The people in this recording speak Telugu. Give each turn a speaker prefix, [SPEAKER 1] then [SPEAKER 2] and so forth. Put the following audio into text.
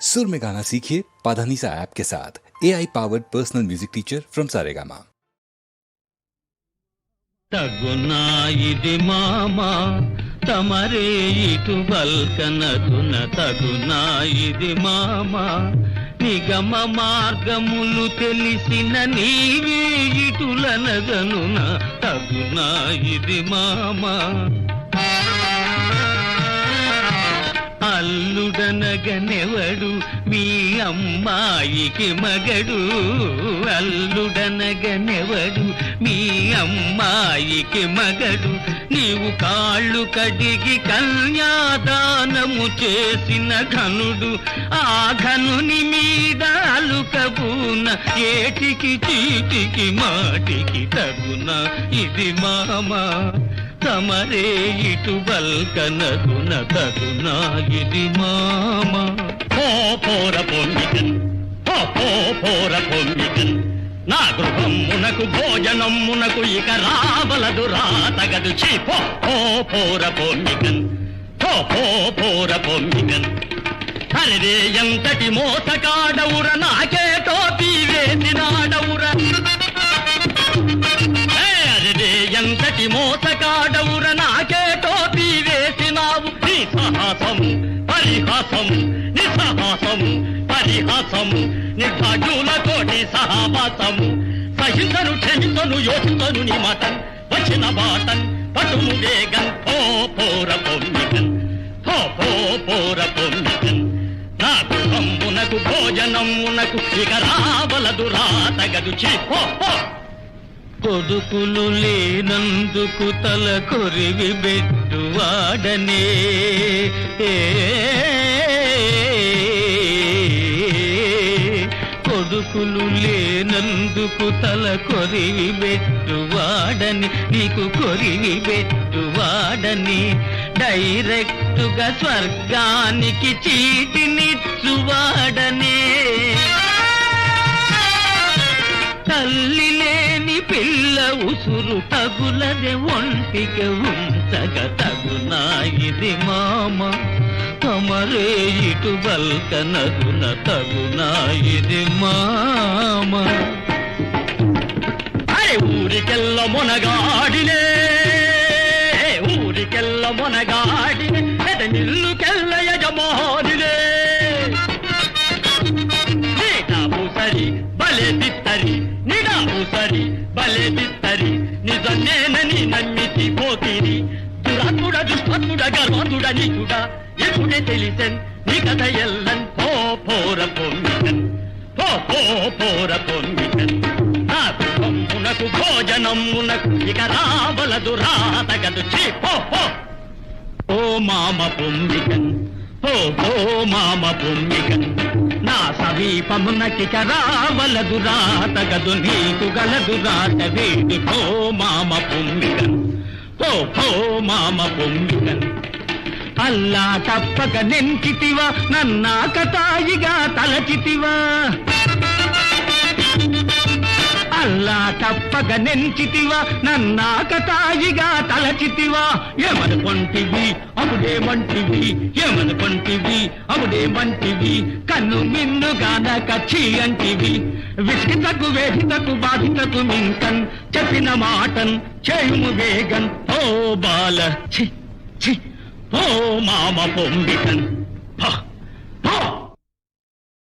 [SPEAKER 1] सुर में गाना सीखिए पाधानीसा ऐप के साथ A I powered personal music teacher from Saregama
[SPEAKER 2] తగునా ఇది మామ తమరే ఇటు బల్కనదున తగునా ఇది మామ నిగమ మార్గములు తెలిసిన నీవే ఇటులనగనున తగునా ఇది మామ అల్లుడనగనెవడు? మీ అమ్మాయికి మగడు. అల్లుడనగనెవడు? మీ అమ్మాయికి మగడు. నీవు కాళ్ళు కడిగి కన్యాదానము చేసిన ఘనుడు. ఆ ఘనుని మీద అలుకబూన ఏటికి చీటికి మాటికి తగున ఇది మామా. తమరే ఇటు బల్కనదున తగునా ఇది మామ.
[SPEAKER 3] పో పోర పొమ్మికన్ పో పోర పొమ్మికన్ నా గృహమునకు భోజనమునకు ఇక రావలదు రాతగదు చీ పో పో పోర పొమ్మికన్ పో పో పోర పొమ్మికన్ అరే ఎంతటి మోసకాడవుర నాకే టోపీ ఎంతటి మోసకాడవుర నాకే టోపీ వేసినావు. నీ సాహసము పరిహాసము నిస్సాహసము పరిహాసము నిర్భాగ్యుల కోటి సహవాసము సహించను క్షమించను యోచించను నీ మటన్. వచ్చిన బాటన్ పటుము వేగన్. ఓ పోర పొమ్మిగన్ ఓ పో పోర పొమ్మిగన్ నా భోజనం ఉనకు ఇక రావలదు రాతగదు చీ పో.
[SPEAKER 2] పొదుపులు లేనందుకు తల కొరివి బెట్టువాడనే ఏ, లేనందుకు తల కొరివి బెట్టువాడని నీకు కొరివి బెట్టువాడని డైరెక్టుగా స్వర్గానికి చీటినిచ్చువాడని ఉసురు తగులదే ఒంటిక ఉంచగ తగునా ఇది మామ. తమరే ఇటు బల్క నగున తగునా ఇది మామ
[SPEAKER 3] ఊరికెల్ల మొనగాడిలే గర్వాత్ముడ నీచుడ ఎప్పుడే తెలిసెన్ నీ కథ ఎల్లన్. పో పోర పొమ్మికన్ పో పో పోర పొమ్మికన్ నా గృహమునకు భోజనమునకు ఇక రావలదు రాతగదు చీ పో పో. ఓ మామ పొమ్మికన్ ఓ ఓ మామ పొమ్మికన్ నా సమీపమునకిక రావలదు రాతగదు నీకు గలదు రాత వీడి. పో మామ పొమ్మికన్ ఓ పో మామ పొమ్మికన్ అల్లా తప్పక నెంచితివా నన్నాక తాయిగా తలచితివా. అల్లా తప్పక నెంచితివా నన్నాక తాయిగా తలచితివా. ఏమనుకుంటివి? అవుడేమంటివి ఏమనుకుంటివి? అవుడేమంటివి కన్ను మిన్నుగాన కచ్చి అంటివి విసిగితకు వేధితకు బాధితకు మింకన్. చెప్పిన మాటన్ చేయుము వేగన్. ఓ బాల. చి చి ఓ మామ పొంగిటన్